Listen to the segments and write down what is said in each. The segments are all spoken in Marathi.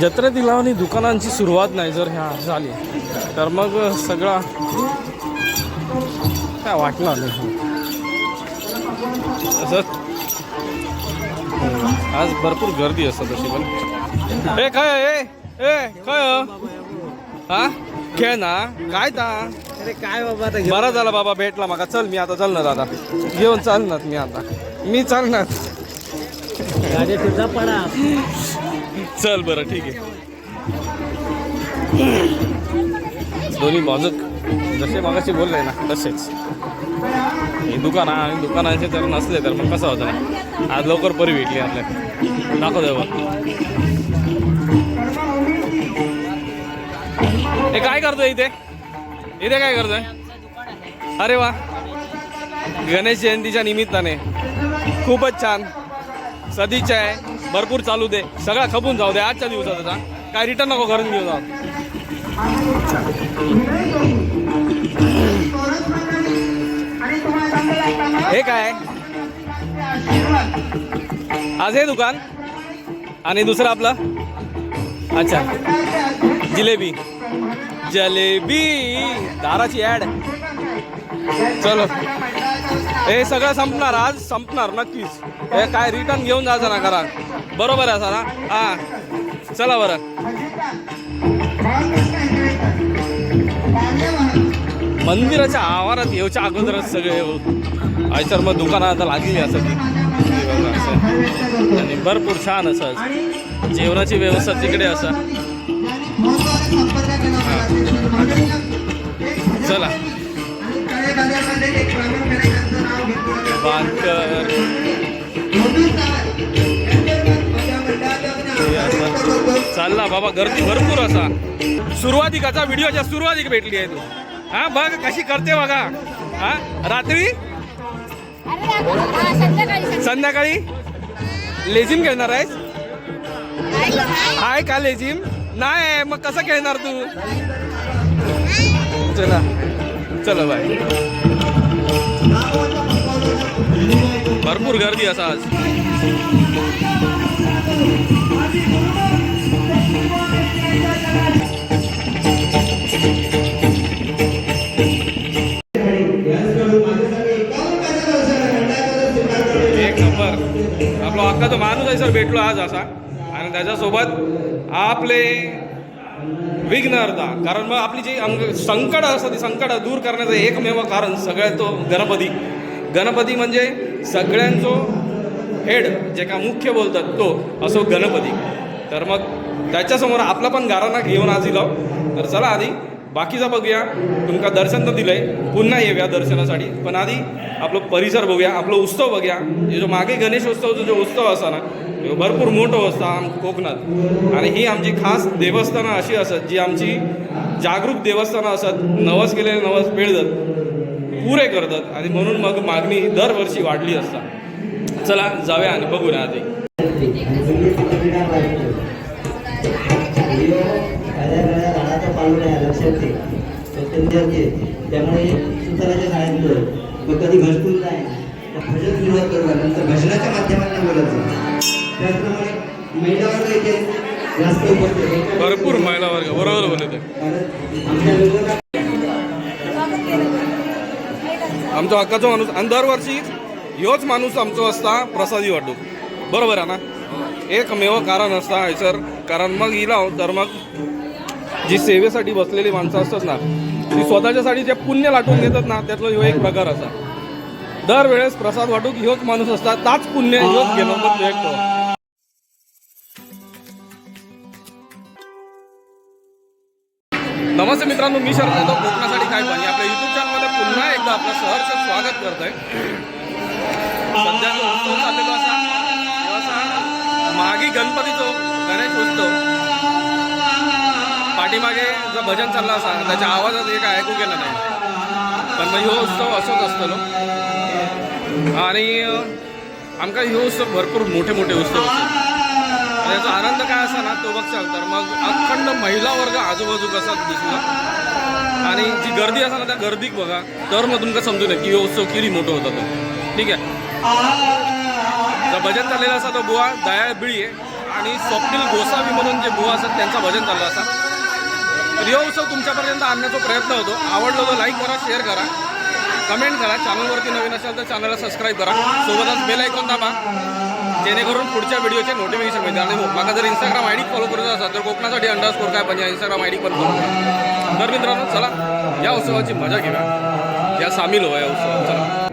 जत्रेतील आणि दुकानांची सुरुवात नाही जर ह्या झाली तर मग सगळा काय वाटणार नाही. असं आज भरपूर गर्दी असते तशी पण. ए काय ए ए काय हा? खेळ ना? काय ता? अरे काय बाबा आता बरा झाला बाबा भेटला माका चल मी आता चल ना दादा घेऊन चालणार मी आता. मी चालणार. गाडी तुझा पडा. चल बरं ठीक आहे. दोन्ही बाजूक जसे मागाशी बोलले ना तसेच. हे दुकान आणि दुकानाचे जर नसले तर मग कसं होतं ना? आज लवकर परी भेटली आपल्या. दाखव देवा हे काय करतोय इथे? इथे काय करतोय? अरे वा. गणेश जयंतीच्या निमित्ताने. खूपच छान. सदिच्छा आहे. भरपूर चालू दे. सगळा खपून जाऊ दे आजच्या दिवसात आता. काय रिटर्न नको घरून घेऊन जाऊ. हे काय? आज हे दुकान? आणि दुसरं आपलं? अच्छा. जिलेबी. जलेबी. दाराची ॲड चलो. हे सगळं संपणार आज संपणार नक्कीच. हे काय रिटर्न घेऊन जायचं ना करा बरोबर आहे सर. हां. हा चला बरं. मंदिराच्या आवारात येऊच्या अगोदरच सगळे आई सर मग दुकानात लागली असं. असं. आणि भरपूर छान असं. जेवणाची व्यवस्था तिकडे असं. चला. बांधकर. चालला बाबा गर्दी भरपूर असा. सुरुवातिकाचा व्हिडिओच्या सुरुवातीक भेटली आहे तू. हा बघ कशी करते बघा. हा रात्री? संध्याकाळी? लेझिम खेळणार आहेस? आहे का लेझिम? नाही मग कसं खेळणार तू? चला. चला बाय. भरपूर गर्दी असा आज. एक नंबर. आपला अक्का जो माणूस आहे सर भेटलो आज असा. आणि त्याच्यासोबत आपले विघ्नहर्ता कारण मग आपली जी अंग संकट असतात ती संकट दूर करण्याचं एकमेव कारण सगळ्यात तो गणपती. गणपती म्हणजे सगळ्यांचो हेड जे का मुख्य बोलतात तो असो गणपती. तर मग त्याच्यासमोर आपला पण गाराणा घेऊन आज लाव तर चला आधी बाकीचा बघूया. तुमका दर्शन तर दिलंय. पुन्हा येऊया दर्शनासाठी. पण आधी आपलं परिसर बघूया. आपलं उत्सव बघूया. हे जो मागे गणेश उत्सवचा जो उत्सव असा ना भरपूर मोठं असता आम कोकणात. आणि ही आमची खास देवस्थानं अशी असत जी आमची जागरूक देवस्थानं असत. नवस केलेले नवस पेळतात पुरे करतात. आणि म्हणून मग मागणी दरवर्षी वाढली असता. चला जाऊया आणि बघूया आधी. त्यामुळे सुताराच्या सांगितलं मग कधी घसकून नाही. भजन सुरुवात करूया नंतर भजनाच्या माध्यमातून बोलायचं त्याचप्रमाणे महिला वर्ग इथे जास्त उपस्थित आहे. भरपूर महिला वर्ग बरोबर बोलत आहे आमच्या आमचा हक्काचा माणूस आणि दरवर्षी ह्योच माणूस आमचो असता प्रसादी वाटूक बरोबर आहे ना? एकमेव कारण असता हयसर कारण मग इला तर मग जी सेवेसाठी बसलेली माणसं असतात ना ती स्वतःच्यासाठी जे पुण्य लाटून घेतात ना त्यातला ह्यो एक प्रकार असा. दरवेळेस प्रसाद वाटूक ह्योच माणूस असता ताच पुण्य ह्योच घेणं म्हणजे नमस्ते मित्रांनो मी शरद येतो कोकणासाठी काय पाणी. आपल्या युट्यूब चॅनलमध्ये पुन्हा एकदा आपलं सहर्ष स्वागत करतोय. सध्या जो उत्सव तो असा मागी गणपतीचो गणेश उत्सव. पाठीमागे जो भजन चालला असा त्याच्या आवाजात एक ऐकू गेला नाही. पण मग ह्यो उत्सव असोच असतलो आणि आमकां आमका ह्यो उत्सव भरपूर मोठे मोठे उत्सव त्याचा आनंद काय असा ना तो बघशाल तर मग अखंड महिला वर्ग आजूबाजू कसा दिसला. आणि जी गर्दी असा ना त्या गर्दीक बघा तर मग तुमका समजून येईल की ह्यो उत्सव किती मोठो होता तो. ठीक आहे? जो भजन चाललेला असा तो बुवा दया बिळी आहे. आणि स्वप्नील गोसावी म्हणून जे बुवा असतात त्यांचा भजन चाललं असा. प्रिय उत्सव तुमच्यापर्यंत आणण्याचा प्रयत्न होतो. आवडलं तर लाईक करा शेअर करा. कमेंट करा. चॅनलवरती नवीन असाल तर चॅनलला सबस्क्राईब करा. सोबतच बेल ऐकून दाबा. जेणेकरून पुढच्या व्हिडिओचे नोटिफिकेशन मिळते आणि हो मला जर इंस्टाग्राम आय डी फॉलो करायचा असेल तर कोकणासाठी अंडरस्कोर काय पण या इंस्टाग्राम आय डी पण फॉलो करा. तर मित्रांनो चला या उत्सवाची मजा घेऊया. या सामील व्हा या उत्सवात. चला.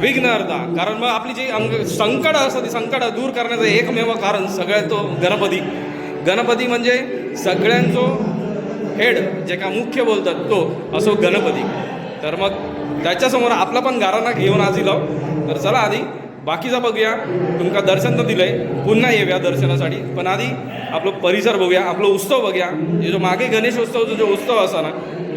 विघ्न अर्धा कारण मग आपली जी अंग संकट असतात ती संकट दूर करण्याचं एकमेव कारण सगळ्यात तो गणपती. गणपती म्हणजे सगळ्यांचो हेड जे का मुख्य बोलतात तो असो गणपती. तर मग त्याच्यासमोर आपला पण गाराणा घेऊन आज इलो तर चला आधी बाकीचा बघूया. तुमका दर्शन तर दिलंय पुन्हा येऊया दर्शनासाठी. पण आधी आपलं परिसर बघूया आपलं उत्सव बघूया. हे जो मागे गणेश उत्सवचा जो उत्सव असा ना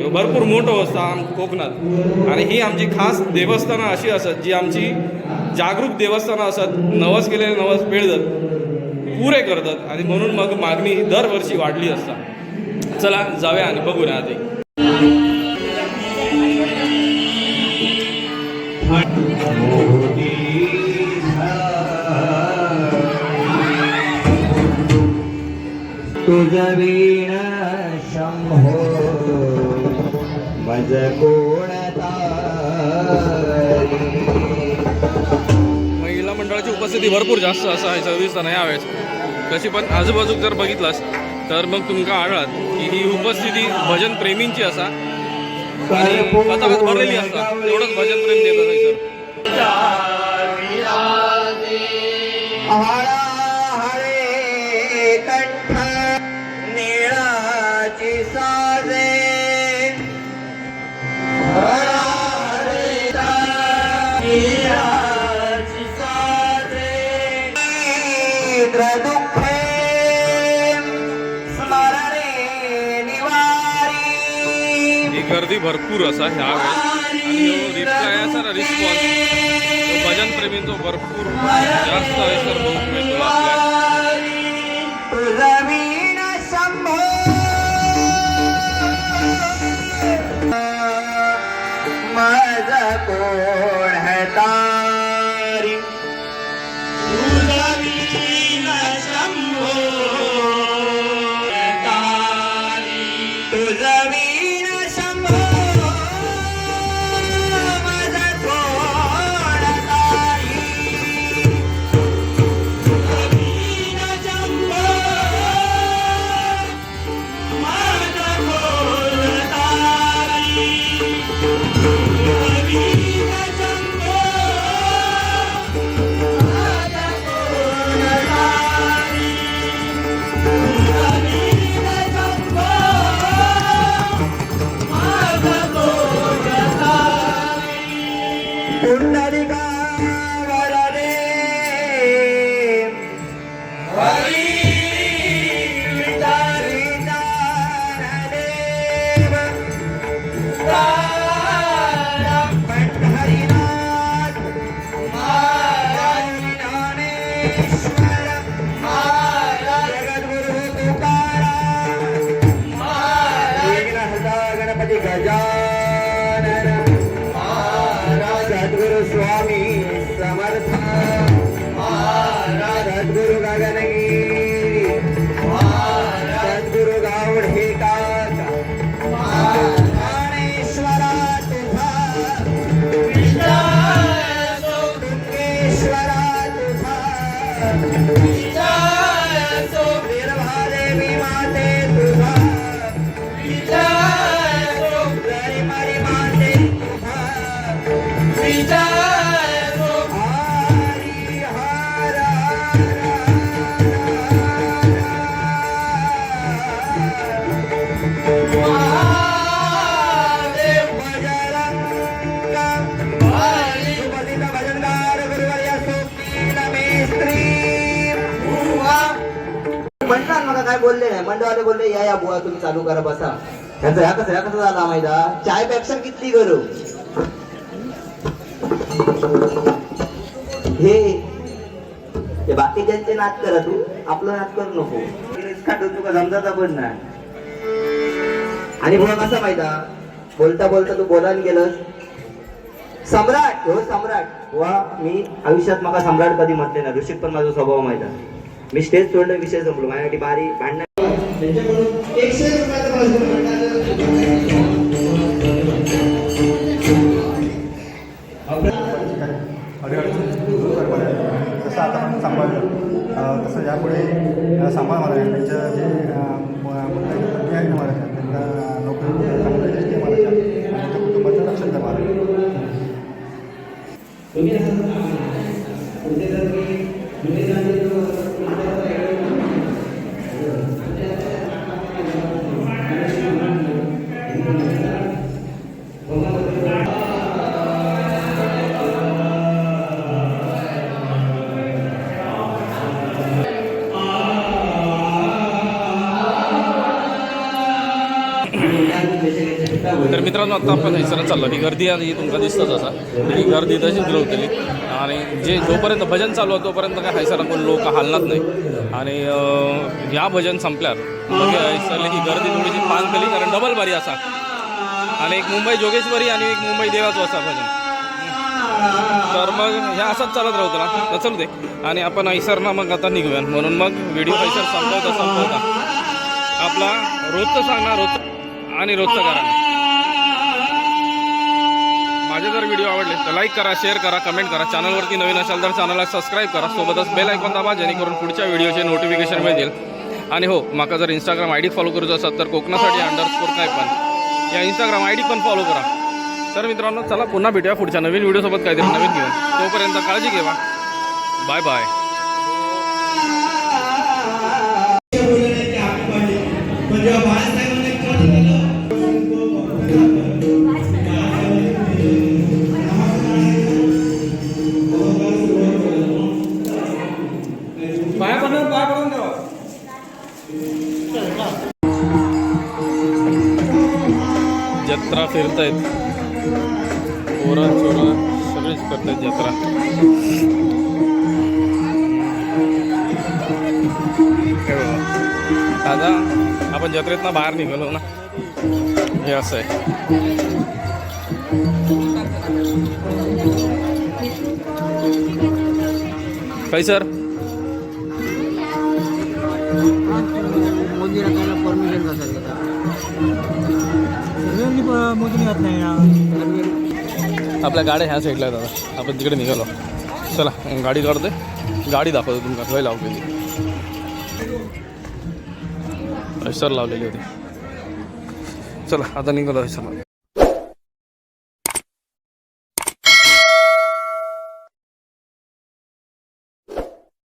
भरपूर मोठो असता आम कोकणात. आणि ही आमची खास देवस्थानं अशी असत जी आमची जागरूक देवस्थानं असत. नवस केलेले नवस पेळतात पुरे करतात. आणि म्हणून मग मागणी दरवर्षी वाढली असता. चला जाऊया आणि बघूया आधी. तुझ वीण शंभो मज कोणता महिला मंडळाची उपस्थिती भरपूर जास्त असं आहे सविस्तानं यावेळेस तशी पण आजूबाजूक जर बघितलास तर मग तुमका आढळत की ही उपस्थिती भजन प्रेमींची असा. आणि पथकात भरलेली असतात. तेवढंच भजन प्रेम देत असायचं हळे कंठ साजे. गर्दी भरपूर असा ह्या वेळेस आणि रिप्लाय असा ना रिस्पॉन्स भजन प्रेमींचा भरपूर जास्त आहे सर Krishna बोलले बोलले या या बुवा तुम्ही चालू करा बसा. त्यांचा ह्या कसं ह्या कसं झाला माहिती चायपेक्षा किती करू? हे ते बाकीच्यांचे नाच करा तू. आपलं नाच करू नको. रिस्का तुका समजायचा पण नाही आणि बुवा कसा माहिता? बोलता बोलता तू बोलायला गेलंस. सम्राट हो सम्राट. वा मी आयुष्यात मला सम्राट कधी म्हटले ना ऋषिक पण माझा स्वभाव माहीत. मी स्टेज सोडलं विषय संपलो. माझ्यासाठी बारी भांडण एकशे जसं आता आपण सांभाळलं तसं यापुढे सांभाळ महाराज त्यांच्या जे आता आपण हैसरात चाललो. ही गर्दी आणि तुमका दिसतच असा. ही गर्दी तशीच रवतली आणि जे जोपर्यंत भजन चालू आहे तोपर्यंत काय हैसरा कोण लोक हालणार नाही. आणि ह्या भजन संपल्यावर मग हैसरली ही गर्दी थोडीशी पांगतली केली कारण डबल बारी असा. आणि एक मुंबई जोगेश्वरी आणि एक मुंबई देवाचं असा भजन. तर मग ह्या असंच चालत राहतो ना. तर चलू दे. आणि आपण ऐसरना मग आता निघूया. म्हणून मग व्हिडिओ ऐसर संपवता संपवता. आपला रोजचं सांगणार रोज आणि रोजचं करा. माझे जर व्हिडिओ आवडले तर लाईक करा शेअर करा कमेंट करा. चॅनलवरती नवीन असाल तर चॅनलला सबस्क्राईब करा. सोबतच बेल ऐकून दाबा जेणेकरून पुढच्या व्हिडिओचे नोटिफिकेशन मिळतील. आणि हो माका जर इंस्टाग्राम आय डी फॉलो करूचं असाल तर कोकणासाठी अंडरस्कोर काय पण. या इंस्टाग्राम आय डी पण फॉलो करा. तर मित्रांनो चला पुन्हा भेटूया पुढच्या नवीन व्हिडिओसोबत काहीतरी नवीन घेऊन. तोपर्यंत काळजी घेवा. बाय बाय जत्रा फिरतायत. आहेत चोरं सगळीच करतायत जत्रा. आहेत जत्रा दादा आपण जत्रेतनं बाहेर निघालो ना? हे असं आहे. काय सर? परमिशन नाही आपल्या गाड्या ह्या साईडला दादा आपण तिकडे निघालो. चला गाडी काढते गाडी दाखवतो तुमका. खय लावलेली सर लावलेली होती. चला आता निघालो सर